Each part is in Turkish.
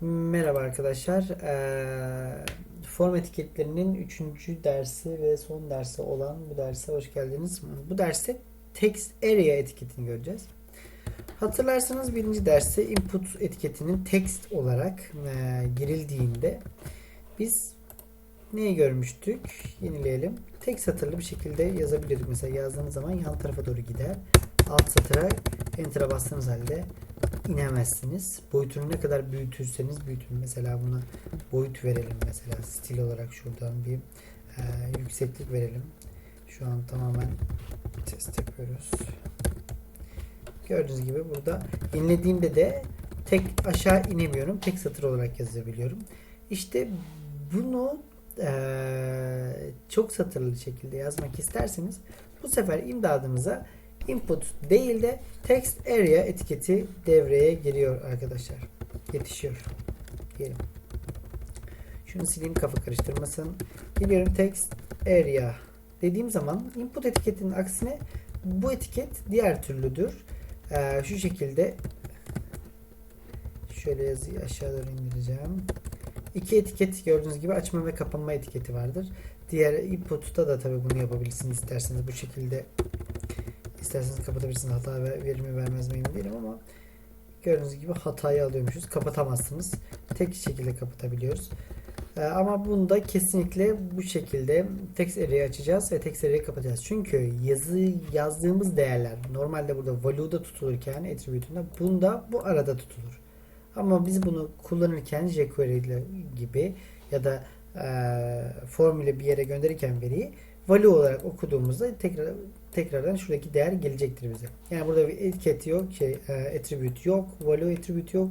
Merhaba arkadaşlar. Ee, form etiketlerinin 3. dersi ve son dersi olan bu derse hoş geldiniz. Bu derste text area etiketini göreceğiz. Hatırlarsanız birinci derste input etiketinin text olarak e, girildiğinde biz neyi görmüştük? Yenileyelim. Tek satırlı bir şekilde yazabiliyorduk. Mesela yazdığınız zaman yan tarafa doğru gider. Alt satıra enter'a bastığınız halde inemezsiniz. Boyutunu ne kadar büyütürseniz büyütün. Mesela buna boyut verelim mesela stil olarak şuradan bir e, yükseklik verelim. Şu an tamamen test yapıyoruz. Gördüğünüz gibi burada inlediğimde de tek aşağı inemiyorum. Tek satır olarak yazabiliyorum. İşte bunu e, çok satırlı şekilde yazmak isterseniz bu sefer imdadımıza input değil de text area etiketi devreye giriyor arkadaşlar. Yetişiyor. Diyelim. Şunu sileyim kafa karıştırmasın. Geliyorum text area dediğim zaman input etiketinin aksine bu etiket diğer türlüdür. Ee, şu şekilde şöyle yazıyı aşağı indireceğim. İki etiket gördüğünüz gibi açma ve kapanma etiketi vardır. Diğer input'ta da tabi bunu yapabilirsiniz isterseniz bu şekilde İsterseniz kapatabilirsiniz. Hata verir mi vermez mi emin değilim ama gördüğünüz gibi hatayı alıyormuşuz. Kapatamazsınız. Tek şekilde kapatabiliyoruz. Ee, ama bunda kesinlikle bu şekilde text array'i açacağız ve text array'i kapatacağız. Çünkü yazı yazdığımız değerler normalde burada value'da tutulurken attribute'unda bunda bu arada tutulur. Ama biz bunu kullanırken jQuery gibi ya da e, form ile bir yere gönderirken veriyi value olarak okuduğumuzda tekrar tekrardan şuradaki değer gelecektir bize. Yani burada bir etiket yok, şey, e, attribute yok, value attribute yok.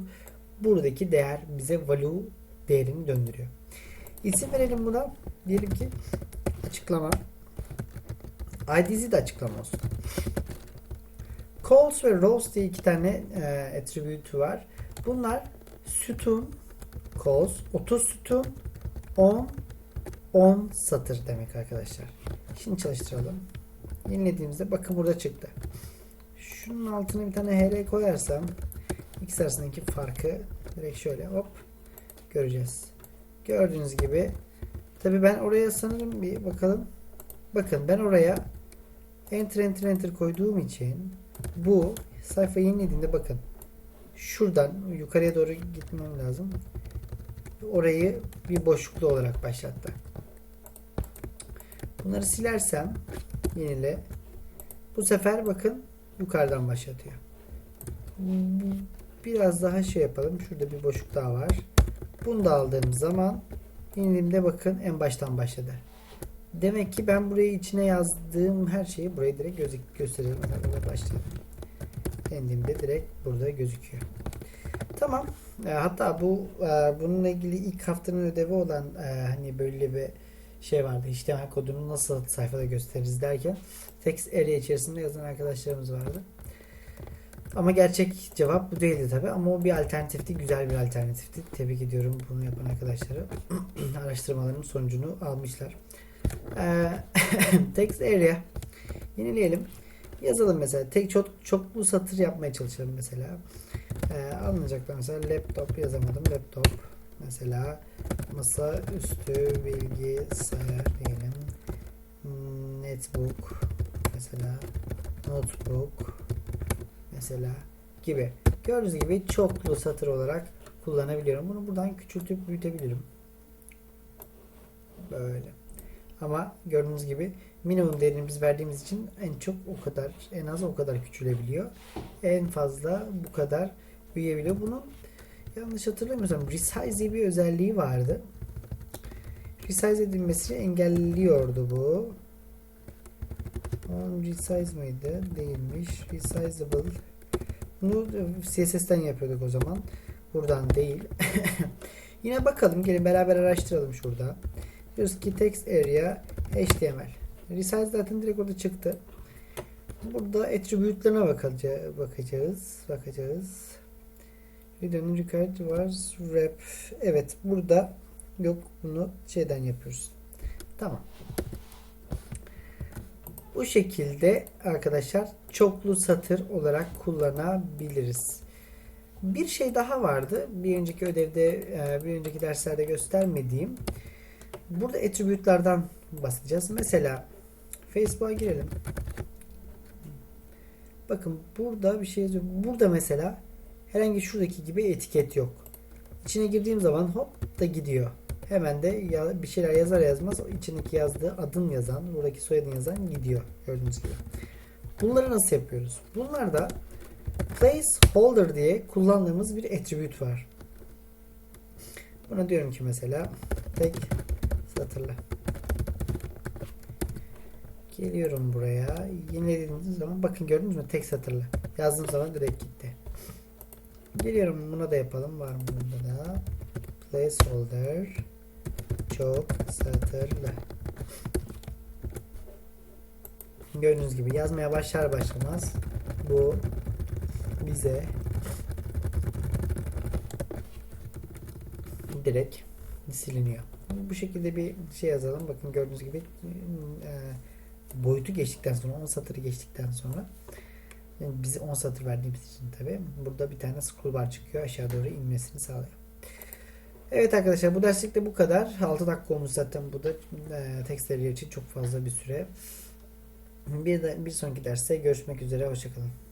Buradaki değer bize value değerini döndürüyor. İsim verelim buna. Diyelim ki açıklama. ID'si de açıklama olsun. Calls ve rows diye iki tane e, attribute var. Bunlar sütun calls 30 sütun 10 10 satır demek arkadaşlar. Şimdi çalıştıralım. Yenilediğimizde bakın burada çıktı. Şunun altına bir tane hr koyarsam ikisi arasındaki farkı direkt şöyle hop göreceğiz. Gördüğünüz gibi tabi ben oraya sanırım bir bakalım. Bakın ben oraya enter enter enter koyduğum için bu sayfa yenilediğinde bakın şuradan yukarıya doğru gitmem lazım. Orayı bir boşluklu olarak başlattı. Bunları silersem yenile. Bu sefer bakın yukarıdan başlatıyor. Biraz daha şey yapalım. Şurada bir boşluk daha var. Bunu da aldığım zaman yenildiğimde bakın en baştan başladı. Demek ki ben burayı içine yazdığım her şeyi buraya direkt göz gösteriyorum. Mesela başlayalım. Yenildiğimde direkt burada gözüküyor. Tamam. E, hatta bu e, bununla ilgili ilk haftanın ödevi olan e, hani böyle bir şey vardı. HTML kodunu nasıl sayfada gösteririz derken text area içerisinde yazan arkadaşlarımız vardı. Ama gerçek cevap bu değildi tabi ama o bir alternatifti. Güzel bir alternatifti. Tebrik ediyorum bunu yapan arkadaşları. Araştırmaların sonucunu almışlar. Ee, text area yenileyelim. Yazalım mesela. Tek çok çoklu satır yapmaya çalışalım mesela. Ee, alınacaklar mesela laptop yazamadım. Laptop mesela masa üstü bilgisayar diyelim. Netbook mesela notebook mesela gibi. Gördüğünüz gibi çoklu satır olarak kullanabiliyorum. Bunu buradan küçültüp büyütebilirim. Böyle. Ama gördüğünüz gibi minimum değerini biz verdiğimiz için en çok o kadar, en az o kadar küçülebiliyor. En fazla bu kadar büyüyebiliyor. Bunun yanlış hatırlamıyorsam resize diye bir özelliği vardı. Resize edilmesini engelliyordu bu. Resize mıydı? Değilmiş. Resizable. Bunu CSS'ten yapıyorduk o zaman. Buradan değil. Yine bakalım. Gelin beraber araştıralım şurada. Diyoruz ki text area HTML. Resize zaten direkt orada çıktı. Burada attribute'larına bakacağız. Bakacağız. Bakacağız. Videonun record was wrap. Evet burada yok bunu şeyden yapıyoruz. Tamam. Bu şekilde arkadaşlar çoklu satır olarak kullanabiliriz. Bir şey daha vardı. Bir önceki ödevde, e, bir önceki derslerde göstermediğim. Burada attribute'lardan bahsedeceğiz. Mesela Facebook'a girelim. Bakın burada bir şey yazıyor. Burada mesela herhangi şuradaki gibi etiket yok. İçine girdiğim zaman hop da gidiyor. Hemen de ya, bir şeyler yazar yazmaz içindeki yazdığı adın yazan, buradaki soyadın yazan gidiyor. Gördüğünüz gibi. Bunları nasıl yapıyoruz? Bunlarda placeholder diye kullandığımız bir attribute var. Buna diyorum ki mesela tek satırla. Geliyorum buraya. Yenilediğiniz zaman bakın gördünüz mü? Tek satırla. Yazdığım zaman direkt gitti. Geliyorum buna da yapalım. Var mı bunda da? Placeholder çok satırlı. Gördüğünüz gibi yazmaya başlar başlamaz bu bize direkt siliniyor. Bu şekilde bir şey yazalım. Bakın gördüğünüz gibi e, boyutu geçtikten sonra 10 satırı geçtikten sonra bizi 10 satır verdiğimiz için tabi burada bir tane scroll bar çıkıyor. Aşağı doğru inmesini sağlıyor. Evet arkadaşlar bu derslikte bu kadar. 6 dakika olmuş zaten bu da e, tekstleri için çok fazla bir süre. Bir, de, bir sonraki derste görüşmek üzere. Hoşçakalın.